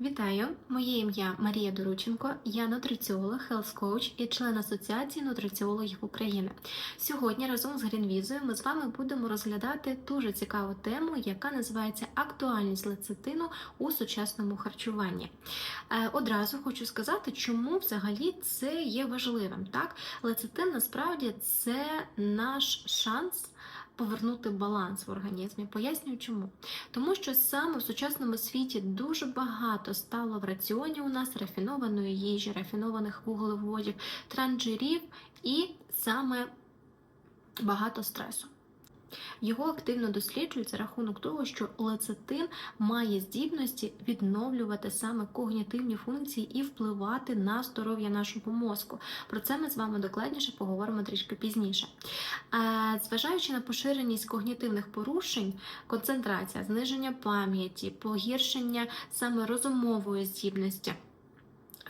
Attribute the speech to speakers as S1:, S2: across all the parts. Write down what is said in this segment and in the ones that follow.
S1: Вітаю! Моє ім'я Марія Дорученко, я нутриціолог, coach і член Асоціації нутриціологів України. Сьогодні разом з Грінвізою ми з вами будемо розглядати дуже цікаву тему, яка називається актуальність лецитину у сучасному харчуванні. Е, Одразу хочу сказати, чому взагалі це є важливим. Так, лецитин насправді це наш шанс. Повернути баланс в організмі. Пояснюю чому. Тому що саме в сучасному світі дуже багато стало в раціоні у нас рафінованої їжі, рафінованих вуглеводів, транжирів і саме багато стресу. Його активно досліджують за рахунок того, що лецитин має здібності відновлювати саме когнітивні функції і впливати на здоров'я нашого мозку. Про це ми з вами докладніше поговоримо трішки пізніше. Зважаючи на поширеність когнітивних порушень, концентрація, зниження пам'яті, погіршення саме розумової здібності.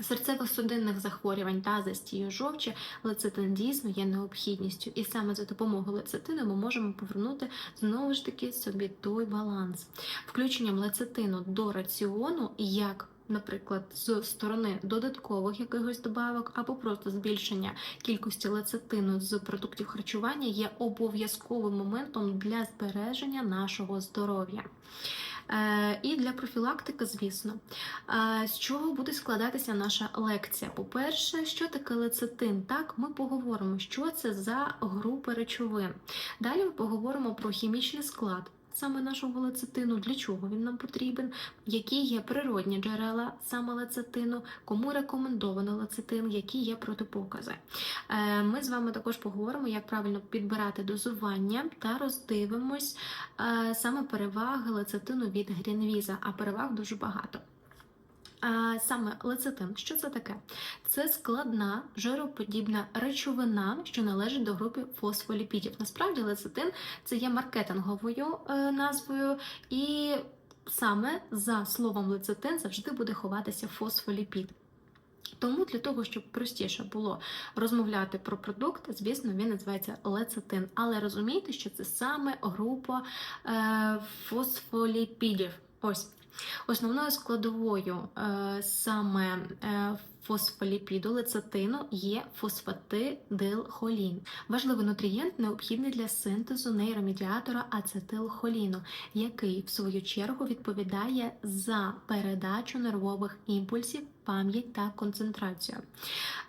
S1: Серцевих судинних захворювань та застію жовчі лецитин дійсно є необхідністю, і саме за допомогою лецитину ми можемо повернути знову ж таки собі той баланс. Включенням лецитину до раціону як Наприклад, з сторони додаткових якихось добавок або просто збільшення кількості лецитину з продуктів харчування є обов'язковим моментом для збереження нашого здоров'я. Е, І для профілактики, звісно, Е, з чого буде складатися наша лекція. По-перше, що таке лецитин? Так, ми поговоримо, що це за групи речовин. Далі ми поговоримо про хімічний склад. Саме нашого лецитину, для чого він нам потрібен, які є природні джерела саме лецитину, кому рекомендовано лецитин, які є протипокази. Е, Ми з вами також поговоримо, як правильно підбирати дозування та роздивимось е, саме переваги лецитину від грінвіза, а переваг дуже багато. Саме лецитин, що це таке? Це складна жироподібна речовина, що належить до групи фосфоліпідів. Насправді, лецитин це є маркетинговою е, назвою, і саме за словом лецитин завжди буде ховатися фосфоліпід. Тому для того, щоб простіше було розмовляти про продукт, звісно, він називається лецитин. Але розумійте, що це саме група е, фосфоліпідів. Ось. Основною складовою е, саме е, фосфоліпіду лецитину є фосфатидилхолін. Важливий нутрієнт необхідний для синтезу нейромедіатора ацетилхоліну, який в свою чергу відповідає за передачу нервових імпульсів, пам'ять та концентрацію.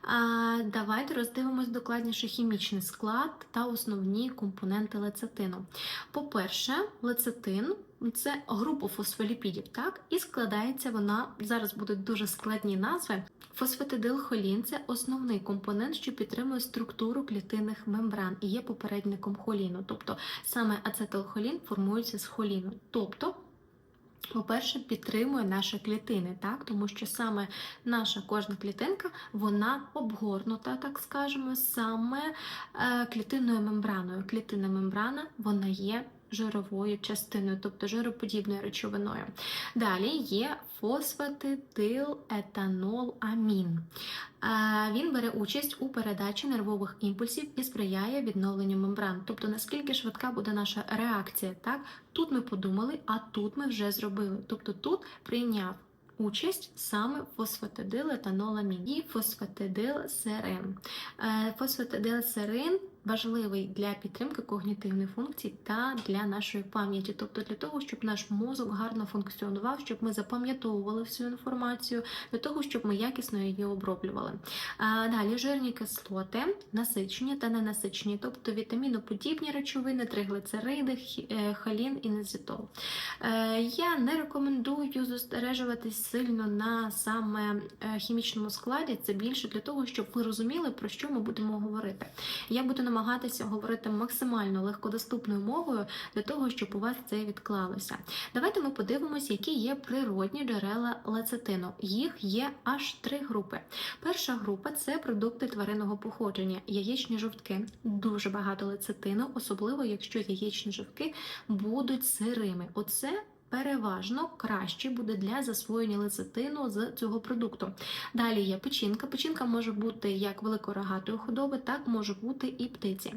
S1: А, Давайте роздивимось докладніше хімічний склад та основні компоненти лецитину. По-перше, лецитин це група фосфоліпідів, так? І складається вона, зараз будуть дуже складні назви. Фосфатидилхолін це основний компонент, що підтримує структуру клітинних мембран і є попередником холіну. Тобто саме ацетилхолін формується з холіну. Тобто, по-перше, підтримує наші клітини, так? тому що саме наша кожна клітинка вона обгорнута, так скажемо, саме е, клітинною мембраною. Клітинна мембрана вона є жировою частиною, тобто жироподібною речовиною. Далі є фосфатидилетаноламін. Він бере участь у передачі нервових імпульсів і сприяє відновленню мембран. Тобто, наскільки швидка буде наша реакція, так? Тут ми подумали, а тут ми вже зробили. Тобто тут прийняв участь саме фосфатидилетаноламін і фосфатидилсерин. Фосфатидилсерин важливий для підтримки когнітивних функцій та для нашої пам'яті, тобто для того, щоб наш мозок гарно функціонував, щоб ми запам'ятовували всю інформацію, для того, щоб ми якісно її оброблювали. А Далі жирні кислоти, насичені та ненасичені, тобто вітаміноподібні речовини, триглицериди, халін і незитол. Я не рекомендую зостережуватись сильно на саме хімічному складі, це більше для того, щоб ви розуміли, про що ми будемо говорити. Я буду намагатися говорити максимально легкодоступною мовою для того, щоб у вас це відклалося. Давайте ми подивимося, які є природні джерела лецитину. Їх є аж три групи. Перша група це продукти тваринного походження, яєчні жовтки. Дуже багато лецитину, особливо якщо яєчні жовтки будуть сирими. Оце переважно краще буде для засвоєння лецитину з цього продукту. Далі є печінка. Печінка може бути як великорогатої худоби, так може бути і птиці.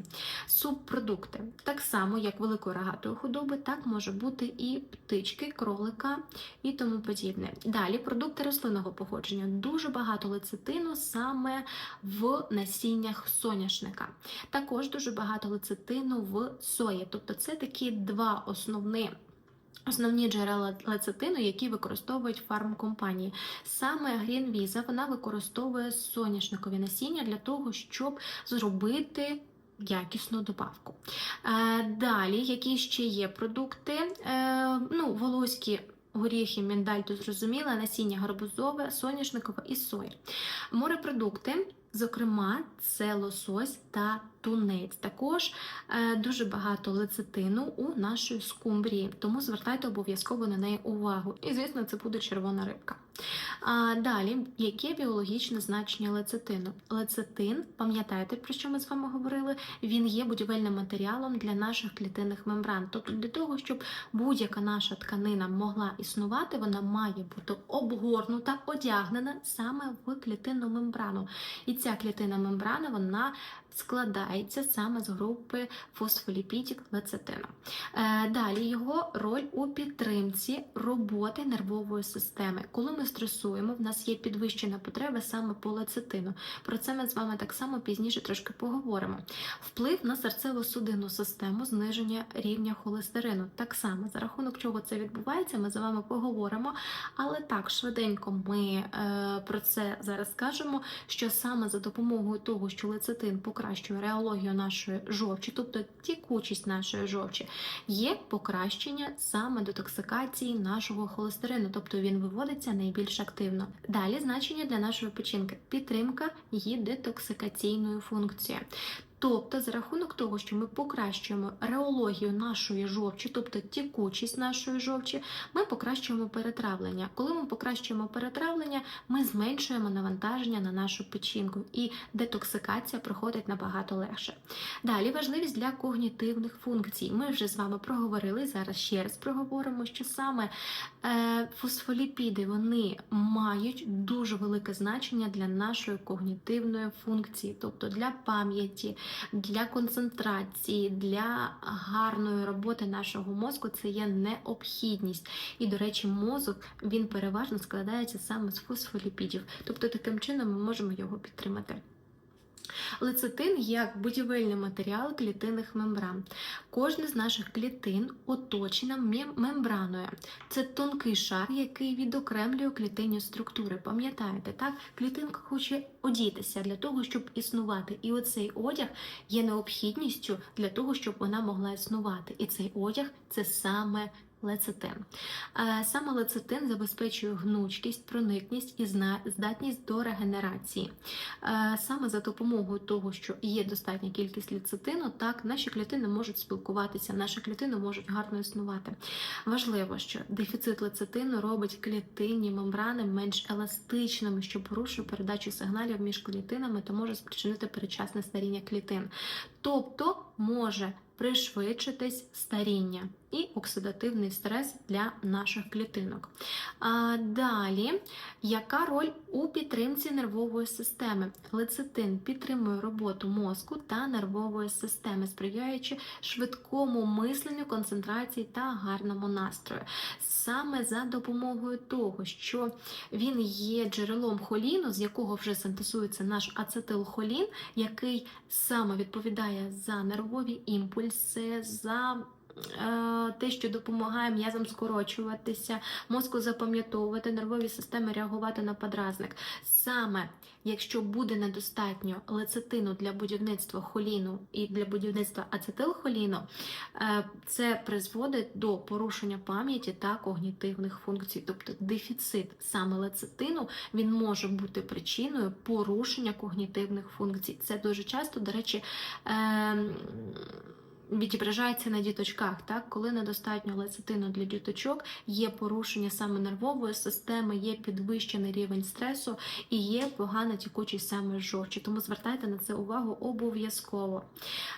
S1: Субпродукти так само, як великорогатої худоби, так може бути і птички, кролика і тому подібне. Далі продукти рослинного походження. Дуже багато лецитину саме в насіннях соняшника. Також дуже багато лецитину в сої. Тобто це такі два основні. Основні джерела лецитину, які використовують фармкомпанії. Саме Грінвіза вона використовує соняшникові насіння для того, щоб зробити якісну добавку. Е, Далі, які ще є продукти? Е, Ну, волоські. Горіхи, міндаль, то зрозуміло, насіння гарбузове, соняшникове і соя. Морепродукти, зокрема, це лосось та тунець. Також е, дуже багато лецитину у нашої скумбрії, тому звертайте обов'язково на неї увагу. І, звісно, це буде червона рибка. А далі, яке біологічне значення лецитину? Лецитин, пам'ятаєте, про що ми з вами говорили? Він є будівельним матеріалом для наших клітинних мембран. Тобто для того, щоб будь-яка наша тканина могла існувати, вона має бути обгорнута, одягнена саме в клітинну мембрану. І ця клітинна мембрана вона складається саме з групи фосфоліпідів лецитину. Е, Далі його роль у підтримці роботи нервової системи. Коли ми стресуємо, в нас є підвищена потреба саме по лецитину. Про це ми з вами так само пізніше трошки поговоримо. Вплив на серцево-судинну систему, зниження рівня холестерину. Так само за рахунок чого це відбувається, ми з вами поговоримо. Але так швиденько ми е, про це зараз скажемо, що саме за допомогою того, що лецитин покращує реологію нашої жовчі, тобто тікучість нашої жовчі, є покращення саме детоксикації нашого холестерину, тобто він виводиться найбільш активно. Далі значення для нашої печінки підтримка її детоксикаційної функції. Тобто, за рахунок того, що ми покращуємо реологію нашої жовчі, тобто тікучість нашої жовчі, ми покращуємо перетравлення. Коли ми покращуємо перетравлення, ми зменшуємо навантаження на нашу печінку, і детоксикація проходить набагато легше. Далі важливість для когнітивних функцій. Ми вже з вами проговорили. Зараз ще раз проговоримо, що саме е, фосфоліпіди вони мають дуже велике значення для нашої когнітивної функції, тобто для пам'яті для концентрації, для гарної роботи нашого мозку це є необхідність. І, до речі, мозок він переважно складається саме з фосфоліпідів. Тобто, таким чином ми можемо його підтримати. Лецитин як будівельний матеріал клітинних мембран. Кожна з наших клітин оточена мембраною. Це тонкий шар, який відокремлює клітинні структури. Пам'ятаєте, так? Клітинка хоче одітися для того, щоб існувати. І оцей одяг є необхідністю для того, щоб вона могла існувати. І цей одяг це саме лецитин. Саме лецитин забезпечує гнучкість, проникність і здатність до регенерації. Саме за допомогою того, що є достатня кількість лецитину, так наші клітини можуть спілкуватися, наші клітини можуть гарно існувати. Важливо, що дефіцит лецитину робить клітинні мембрани менш еластичними, що порушує передачу сигналів між клітинами та може спричинити передчасне старіння клітин. Тобто може пришвидшитись старіння і оксидативний стрес для наших клітинок. А Далі, яка роль у підтримці нервової системи? Лецитин підтримує роботу мозку та нервової системи, сприяючи швидкому мисленню, концентрації та гарному настрою. Саме за допомогою того, що він є джерелом холіну, з якого вже синтезується наш ацетилхолін, який саме відповідає за нервові імпульси, за те, що допомагає м'язам скорочуватися, мозку запам'ятовувати, нервові системи реагувати на подразник. Саме якщо буде недостатньо лецитину для будівництва холіну і для будівництва ацетилхоліну, е, це призводить до порушення пам'яті та когнітивних функцій. Тобто дефіцит саме лецитину він може бути причиною порушення когнітивних функцій. Це дуже часто, до речі, е, відображається на діточках, так коли недостатньо лецитину для діточок, є порушення саме нервової системи, є підвищений рівень стресу і є погана тікучість саме жовчі. Тому звертайте на це увагу обов'язково.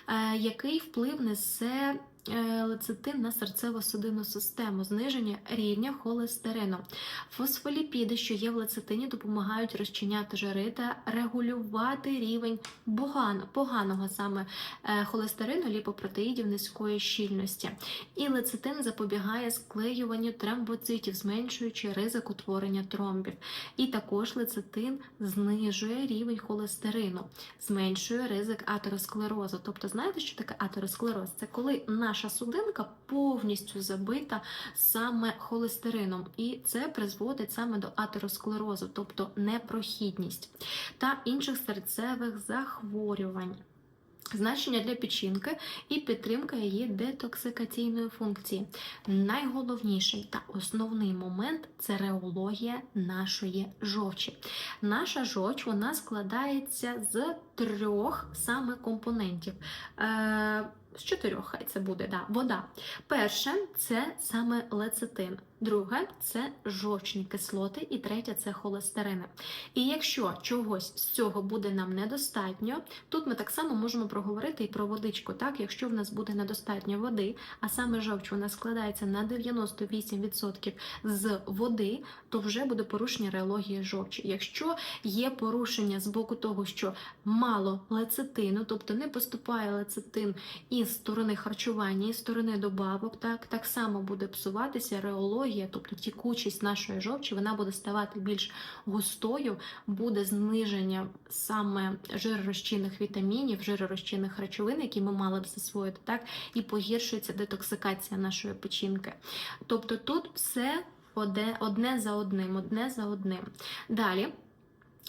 S1: Е, Який вплив несе лецитин на серцево-судинну систему, зниження рівня холестерину. Фосфоліпіди, що є в лецитині, допомагають розчиняти жири та регулювати рівень погано- поганого саме е, холестерину, ліпопротеїдів низької щільності. І лецитин запобігає склеюванню тромбоцитів, зменшуючи ризик утворення тромбів. І також лецитин знижує рівень холестерину, зменшує ризик атеросклерозу. Тобто, знаєте, що таке атеросклероз? Це коли наша судинка повністю забита саме холестерином, і це призводить саме до атеросклерозу, тобто непрохідність та інших серцевих захворювань. Значення для печінки і підтримка її детоксикаційної функції. Найголовніший та основний момент це реологія нашої жовчі. Наша жовч вона складається з трьох саме компонентів. З чотирьох хай це буде да, вода. Перше це саме лецитин, друге це жовчні кислоти, і третє це холестерини. І якщо чогось з цього буде нам недостатньо, тут ми так само можемо проговорити і про водичку. Так, якщо в нас буде недостатньо води, а саме жовч вона складається на 98% з води, то вже буде порушення реології жовчі. Якщо є порушення з боку того, що мало лецитину, тобто не поступає лецитин із сторони харчування, і сторони добавок, так, так само буде псуватися реологія, тобто тікучість нашої жовчі, вона буде ставати більш густою, буде зниження саме жиророзчинних вітамінів, жиророзчинних речовин, які ми мали б засвоїти, так, і погіршується детоксикація нашої печінки. Тобто тут все одне, одне за одним, одне за одним. Далі.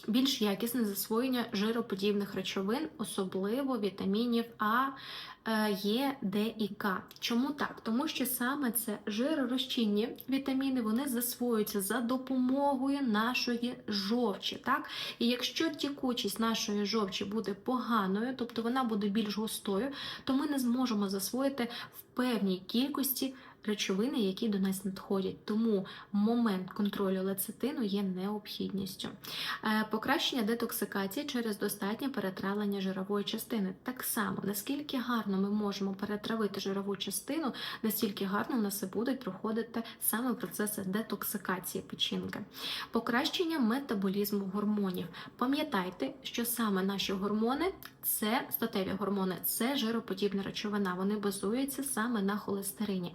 S1: Більш якісне засвоєння жироподібних речовин, особливо вітамінів А, е, Е, Д і К. Чому так? Тому що саме це жиророзчинні вітаміни вони засвоюються за допомогою нашої жовчі. Так? І якщо тікучість нашої жовчі буде поганою, тобто вона буде більш густою, то ми не зможемо засвоїти в певній кількості речовини, які до нас надходять. Тому момент контролю лецитину є необхідністю. Е, Покращення детоксикації через достатнє перетравлення жирової частини. Так само, наскільки гарно ми можемо перетравити жирову частину, настільки гарно в нас і будуть проходити саме процеси детоксикації печінки. Покращення метаболізму гормонів. Пам'ятайте, що саме наші гормони це статеві гормони, це жироподібна речовина. Вони базуються саме на холестерині.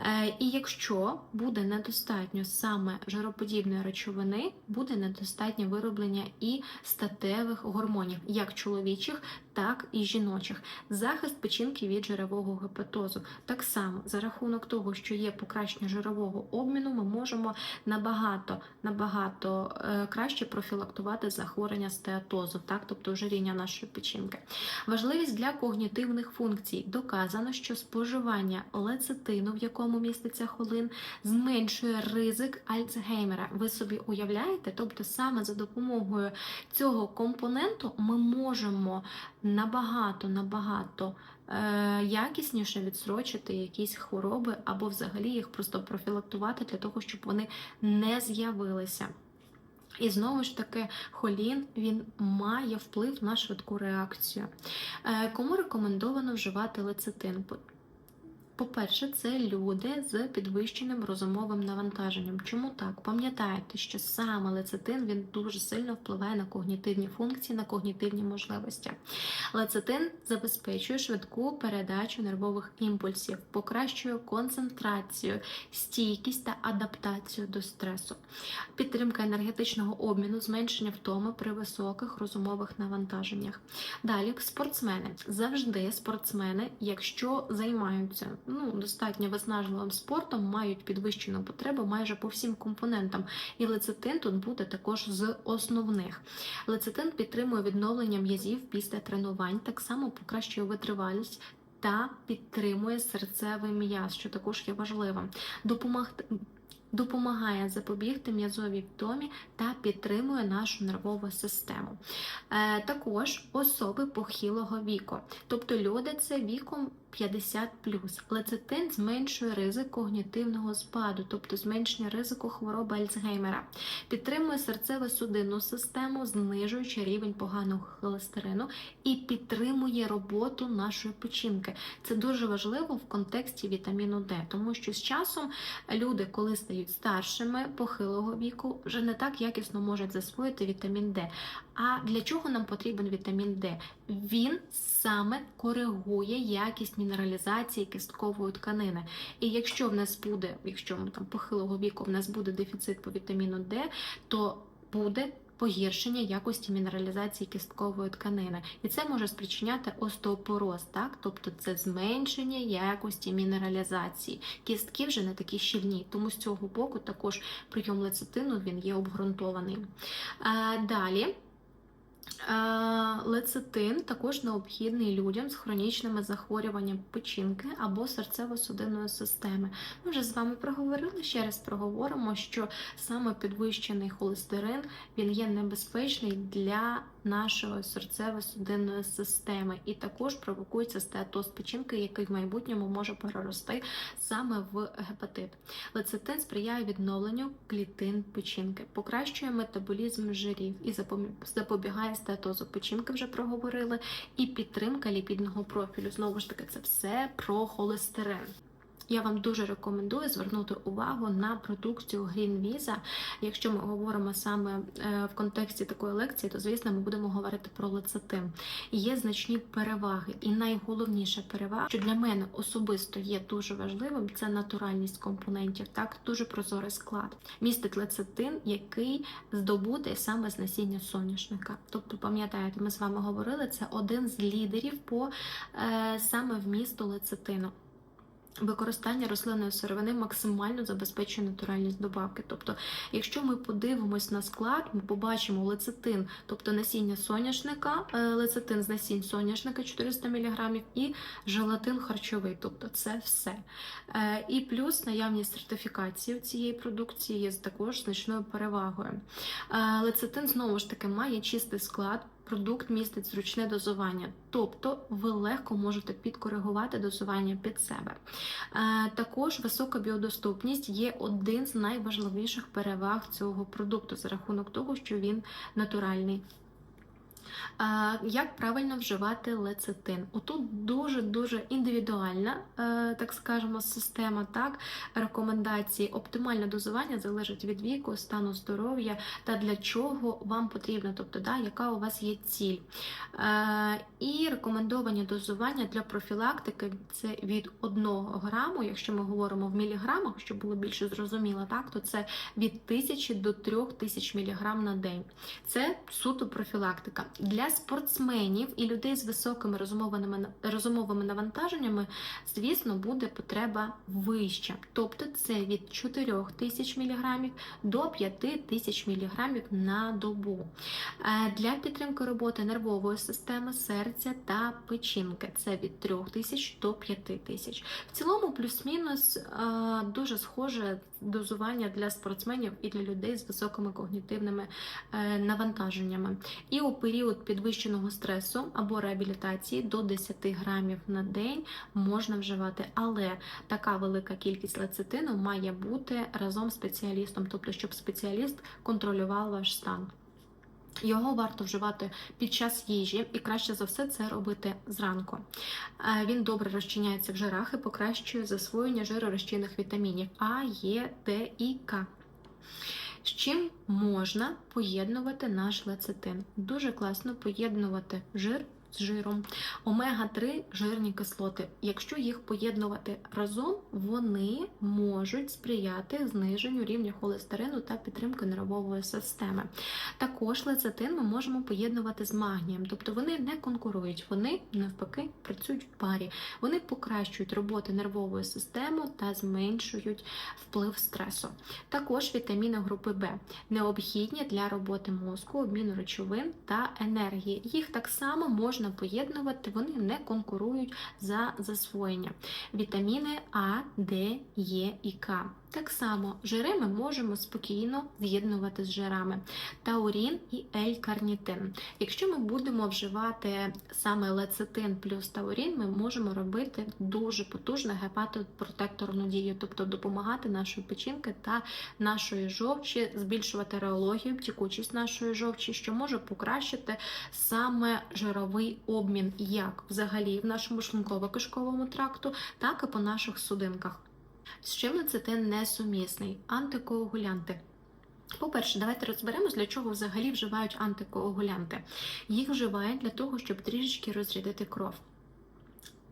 S1: Е, І якщо буде недостатньо саме жироподібної речовини, буде недостатньо вироблення і статевих гормонів, як чоловічих, так і жіночих. Захист печінки від жирового гепатозу. Так само, за рахунок того, що є покращення жирового обміну, ми можемо набагато набагато е, краще профілактувати захворювання стеатозу, так, тобто ожиріння нашої печінки. Важливість для когнітивних функцій. Доказано, що споживання лецитину, в якому міститься холин, зменшує ризик Альцгеймера. Ви собі уявляєте? Тобто, саме за допомогою цього компоненту ми можемо набагато набагато е, якісніше відсрочити якісь хвороби або взагалі їх просто профілактувати для того, щоб вони не з'явилися. І знову ж таки, холін він має вплив на швидку реакцію. Е, Кому рекомендовано вживати лецитин? По- По-перше, це люди з підвищеним розумовим навантаженням. Чому так? Пам'ятайте, що саме лецитин він дуже сильно впливає на когнітивні функції, на когнітивні можливості. Лецитин забезпечує швидку передачу нервових імпульсів, покращує концентрацію, стійкість та адаптацію до стресу, підтримка енергетичного обміну, зменшення втоми при високих розумових навантаженнях. Далі спортсмени завжди спортсмени, якщо займаються ну, достатньо виснажливим спортом, мають підвищену потребу майже по всім компонентам. І лецитин тут буде також з основних. Лецитин підтримує відновлення м'язів після тренувань, так само покращує витривалість. Та підтримує серцевий м'яз, що також є важливим. Допомагти допомагає запобігти м'язовій втомі та підтримує нашу нервову систему. Е, також особи похилого віку, тобто люди це віком 50 Лецитин зменшує ризик когнітивного спаду, тобто зменшення ризику хвороби Альцгеймера, підтримує серцево-судинну систему, знижуючи рівень поганого холестерину і підтримує роботу нашої печінки. Це дуже важливо в контексті вітаміну Д, тому що з часом люди, коли стають старшими, похилого віку, вже не так якісно можуть засвоїти вітамін Д. А для чого нам потрібен вітамін Д? Він саме коригує якість мінералізації кісткової тканини. І якщо в нас буде, якщо там похилого віку в нас буде дефіцит по вітаміну Д, то буде погіршення якості мінералізації кісткової тканини. І це може спричиняти остеопороз, так? тобто це зменшення якості мінералізації. Кістки вже не такі щільні, тому з цього боку також прийом лецитину він є обґрунтований. А, далі. Е, Лецитин також необхідний людям з хронічними захворюваннями печінки або серцево-судинної системи. Ми вже з вами проговорили, ще раз проговоримо, що саме підвищений холестерин він є небезпечний для нашої серцево-судинної системи і також провокується стеатоз печінки, який в майбутньому може перерости саме в гепатит. Лецитин сприяє відновленню клітин печінки, покращує метаболізм жирів і запобігає стеатозу печінки, вже проговорили, і підтримка ліпідного профілю. Знову ж таки, це все про холестерин. Я вам дуже рекомендую звернути увагу на продукцію Green Visa. Якщо ми говоримо саме е, в контексті такої лекції, то звісно ми будемо говорити про лецитин. Є значні переваги, і найголовніша перевага, що для мене особисто є дуже важливим, це натуральність компонентів. Так, дуже прозорий склад. Містить лецитин, який здобутий саме з насіння соняшника. Тобто, пам'ятаєте, ми з вами говорили, це один з лідерів по е, саме вмісту лецитину. Використання рослинної сировини максимально забезпечує натуральність добавки. Тобто, якщо ми подивимось на склад, ми побачимо лецитин, тобто насіння соняшника, е, лецитин з насінь соняшника 400 мг і желатин харчовий, тобто це все. Е, і плюс наявність сертифікації цієї продукції є також значною перевагою. Е, лецитин знову ж таки має чистий склад продукт містить зручне дозування, тобто ви легко можете підкоригувати дозування під себе. Е, також висока біодоступність є один з найважливіших переваг цього продукту за рахунок того, що він натуральний. Як правильно вживати лецитин? Отут дуже-дуже індивідуальна, е, так скажемо, система так, рекомендацій. Оптимальне дозування залежить від віку, стану здоров'я та для чого вам потрібно, тобто, да, яка у вас є ціль. Е, і рекомендовані дозування для профілактики це від 1 граму, якщо ми говоримо в міліграмах, щоб було більше зрозуміло, так, то це від 1000 до 3000 мг на день. Це суто профілактика. Для спортсменів і людей з високими розумовими розумовими навантаженнями, звісно, буде потреба вища. Тобто це від 4 тисяч мг до 5 тисяч мг на добу. Е, для підтримки роботи нервової системи, серця та печінки це від 3 тисяч до 5 тисяч. В цілому, плюс-мінус е, дуже схоже дозування для спортсменів і для людей з високими когнітивними е, навантаженнями. І у період підвищеного стресу або реабілітації до 10 грамів на день можна вживати, але така велика кількість лецитину має бути разом з спеціалістом, тобто, щоб спеціаліст контролював ваш стан. Його варто вживати під час їжі, і краще за все це робити зранку. Е, він добре розчиняється в жирах і покращує засвоєння жиророзчинних вітамінів А, Е, Д і К. З чим можна поєднувати наш лецитин? Дуже класно поєднувати жир з жиром, омега-3 жирні кислоти. Якщо їх поєднувати разом, вони можуть сприяти зниженню рівня холестерину та підтримки нервової системи. Також лецитин ми можемо поєднувати з магнієм, тобто вони не конкурують, вони навпаки працюють в парі, вони покращують роботу нервової системи та зменшують вплив стресу. Також вітаміни групи В необхідні для роботи мозку, обміну речовин та енергії. Їх так само можна можна поєднувати, вони не конкурують за засвоєння. Вітаміни А, Д, Е і К. Так само жири ми можемо спокійно з'єднувати з жирами таурін і L-карнітин. Якщо ми будемо вживати саме лецитин плюс таурін, ми можемо робити дуже потужну гепатопротекторну дію, тобто допомагати нашій печінки та нашої жовчі, збільшувати реологію, тікучість нашої жовчі, що може покращити саме жировий обмін, як взагалі в нашому шлунково-кишковому тракту, так і по наших судинках. З чим лецитин несумісний? Антикоагулянти. По-перше, давайте розберемось, для чого взагалі вживають антикоагулянти. Їх вживають для того, щоб трішечки розрядити кров.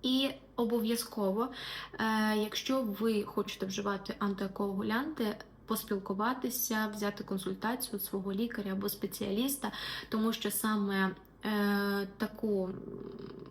S1: І обов'язково, е, якщо ви хочете вживати антикоагулянти, поспілкуватися, взяти консультацію свого лікаря або спеціаліста, тому що саме таку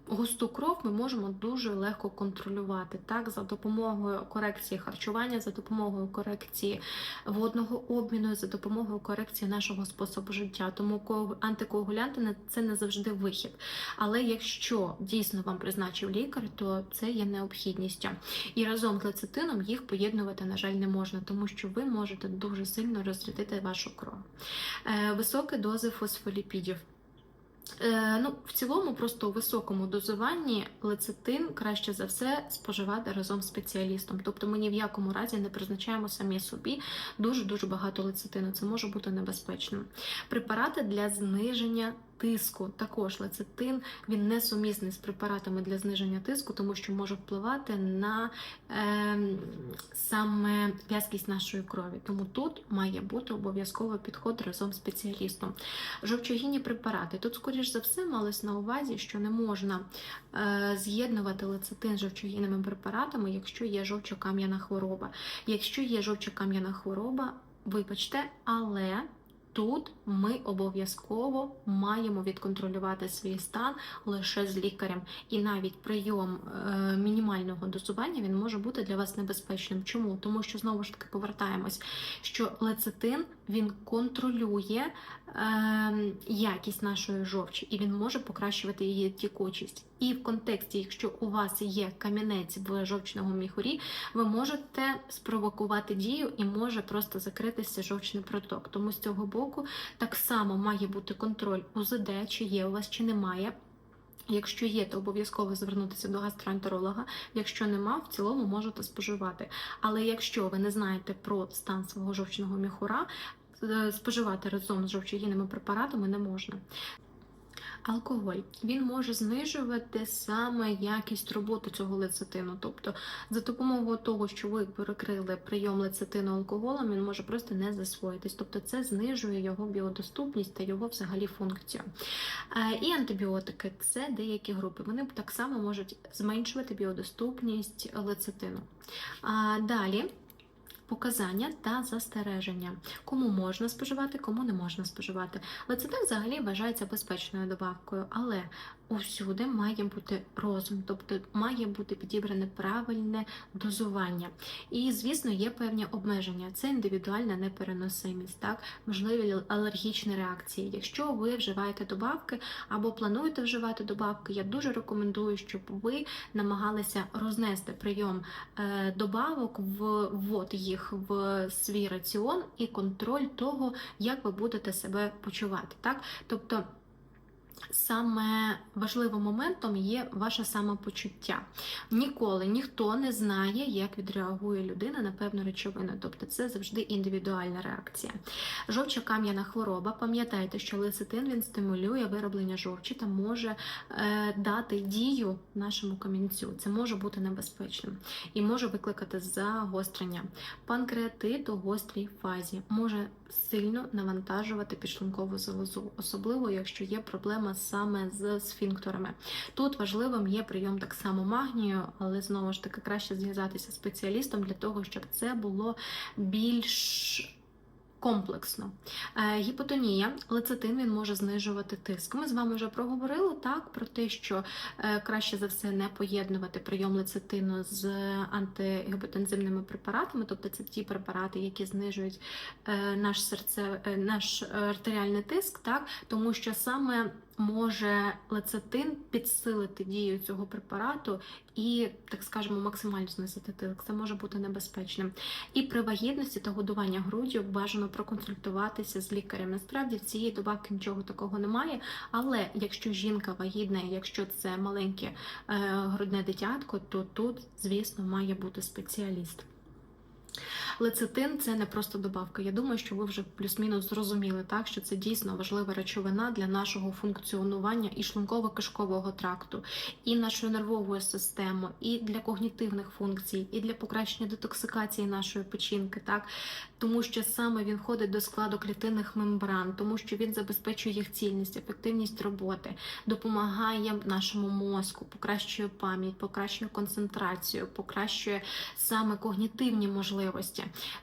S1: густу кров ми можемо дуже легко контролювати так, за допомогою корекції харчування, за допомогою корекції водного обміну, за допомогою корекції нашого способу життя. Тому ко- антикоагулянти це не завжди вихід. Але якщо дійсно вам призначив лікар, то це є необхідністю. І разом з лецитином їх поєднувати, на жаль, не можна, тому що ви можете дуже сильно розрядити вашу кров. Е, Високі дози фосфоліпідів. Е, ну, в цілому, просто у високому дозуванні лецитин краще за все споживати разом з спеціалістом. Тобто ми ні в якому разі не призначаємо самі собі дуже-дуже багато лецитину. Це може бути небезпечним. Препарати для зниження тиску. Також лецитин він не сумісний з препаратами для зниження тиску, тому що може впливати на е, саме в'язкість нашої крові. Тому тут має бути обов'язково підход разом з спеціалістом. Жовчогінні препарати. Тут, скоріш за все, малось на увазі, що не можна е, з'єднувати лецитин з жовчогінними препаратами, якщо є жовчокам'яна хвороба. Якщо є жовчокам'яна хвороба, вибачте, але тут ми обов'язково маємо відконтролювати свій стан лише з лікарем. І навіть прийом е, мінімального дозування він може бути для вас небезпечним. Чому? Тому що знову ж таки повертаємось, що лецитин він контролює е, якість нашої жовчі, і він може покращувати її тікучість. І в контексті, якщо у вас є камінець в жовчному міхурі, ви можете спровокувати дію і може просто закритися жовчний проток. Тому з цього боку так само має бути контроль УЗД, чи є у вас, чи немає. Якщо є, то обов'язково звернутися до гастроентеролога. Якщо нема, в цілому можете споживати. Але якщо ви не знаєте про стан свого жовчного міхура, е, споживати разом з жовчогінними препаратами не можна. Алкоголь він може знижувати саме якість роботи цього лецитину. Тобто, за допомогою того, що ви перекрили прийом лецитину алкоголем, він може просто не засвоїтись. Тобто, це знижує його біодоступність та його взагалі функцію. Е, І антибіотики це деякі групи. Вони так само можуть зменшувати біодоступність лецитину. Далі. Показання та застереження, кому можна споживати, кому не можна споживати. Лецитин взагалі вважається безпечною добавкою, але усюди має бути розум, тобто має бути підібране правильне дозування. І, звісно, є певні обмеження. Це індивідуальна непереносимість, так, можливі алергічні реакції. Якщо ви вживаєте добавки або плануєте вживати добавки, я дуже рекомендую, щоб ви намагалися рознести прийом е, добавок, ввод їх в свій раціон і контроль того, як ви будете себе почувати. Так? Тобто Саме важливим моментом є ваше самопочуття. Ніколи ніхто не знає, як відреагує людина на певну речовину, тобто це завжди індивідуальна реакція. Жовча кам'яна хвороба. Пам'ятайте, що лецитин він стимулює вироблення жовчі та може е, дати дію нашому камінцю. Це може бути небезпечним і може викликати загострення. Панкреатит у гострій фазі може сильно навантажувати підшлункову залозу, особливо якщо є проблема саме з сфінктерами. Тут важливим є прийом так само магнію, але знову ж таки краще зв'язатися з спеціалістом для того, щоб це було більш комплексно. Е, Гіпотонія, лецитин він може знижувати тиск. Ми з вами вже проговорили так про те, що е, краще за все не поєднувати прийом лецитину з антигіпотензивними препаратами, тобто це ті препарати, які знижують е, наш серце, наш артеріальний тиск, так тому що саме може лецитин підсилити дію цього препарату і, так скажемо, максимально знизити тиск. Це може бути небезпечним. І при вагітності та годування груддю бажано проконсультуватися з лікарем. Насправді в цієї добавки нічого такого немає. Але якщо жінка вагітна, якщо це маленьке е, грудне дитятко, то тут, звісно, має бути спеціаліст. Лецитин це не просто добавка. Я думаю, що ви вже плюс-мінус зрозуміли, так що це дійсно важлива речовина для нашого функціонування і шлунково-кишкового тракту, і нашої нервової системи, і для когнітивних функцій, і для покращення детоксикації нашої печінки, так тому що саме він входить до складу клітинних мембран, тому що він забезпечує їх цільність, ефективність роботи, допомагає нашому мозку, покращує пам'ять, покращує концентрацію, покращує саме когнітивні можливості,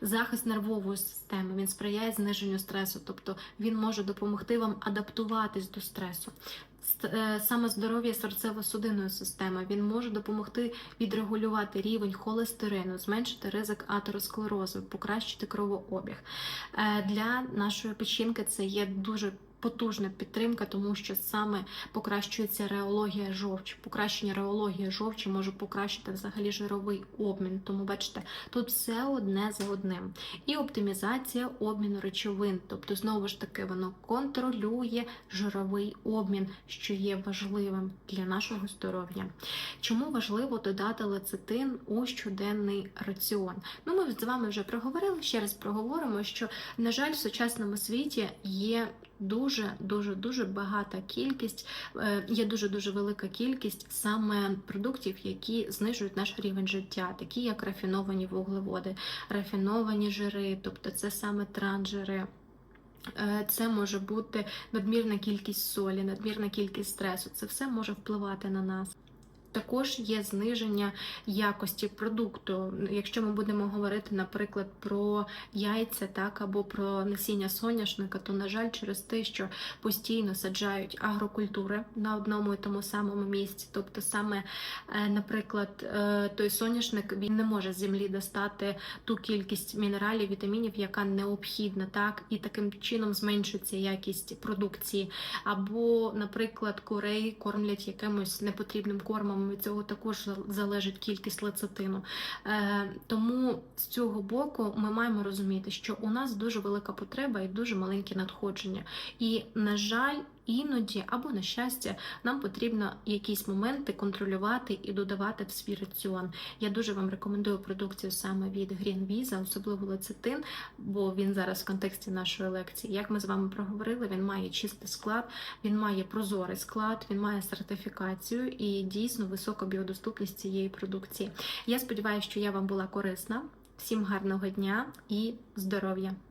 S1: захист нервової системи. Він сприяє зниженню стресу, тобто він може допомогти вам адаптуватись до стресу. Е, Саме здоров'я серцево-судинної системи він може допомогти відрегулювати рівень холестерину, зменшити ризик атеросклерозу, покращити кровообіг. Е, Для нашої печінки це є дуже потужна підтримка, тому що саме покращується реологія жовчі. Покращення реології жовчі може покращити взагалі жировий обмін. Тому бачите, тут все одне за одним. І оптимізація обміну речовин, тобто знову ж таки воно контролює жировий обмін, що є важливим для нашого здоров'я. Чому важливо додати лецитин у щоденний раціон? Ну, ми з вами вже проговорили. Ще раз проговоримо, що на жаль, в сучасному світі є дуже дуже дуже багата кількість, е, є дуже дуже велика кількість саме продуктів, які знижують наш рівень життя, такі як рафіновані вуглеводи, рафіновані жири, тобто це саме транжири. Е, Це може бути надмірна кількість солі, надмірна кількість стресу. Це все може впливати на нас. Також є зниження якості продукту. Якщо ми будемо говорити, наприклад, про яйця, так або про насіння соняшника, то на жаль, через те, що постійно саджають агрокультури на одному і тому самому місці, тобто саме, е, наприклад, е, той соняшник він не може з землі достати ту кількість мінералів, вітамінів, яка необхідна, так і таким чином зменшується якість продукції. Або, наприклад, курей кормлять якимось непотрібним кормом. Від цього також залежить кількість лецитину. Е, тому з цього боку ми маємо розуміти, що у нас дуже велика потреба і дуже маленькі надходження. І, на жаль, іноді або на щастя, нам потрібно якісь моменти контролювати і додавати в свій раціон. Я дуже вам рекомендую продукцію саме від Green Visa, особливо лецитин, бо він зараз в контексті нашої лекції. Як ми з вами проговорили, він має чистий склад, він має прозорий склад, він має сертифікацію і дійсно висока біодоступність цієї продукції. Я сподіваюся, що я вам була корисна. Всім гарного дня і здоров'я!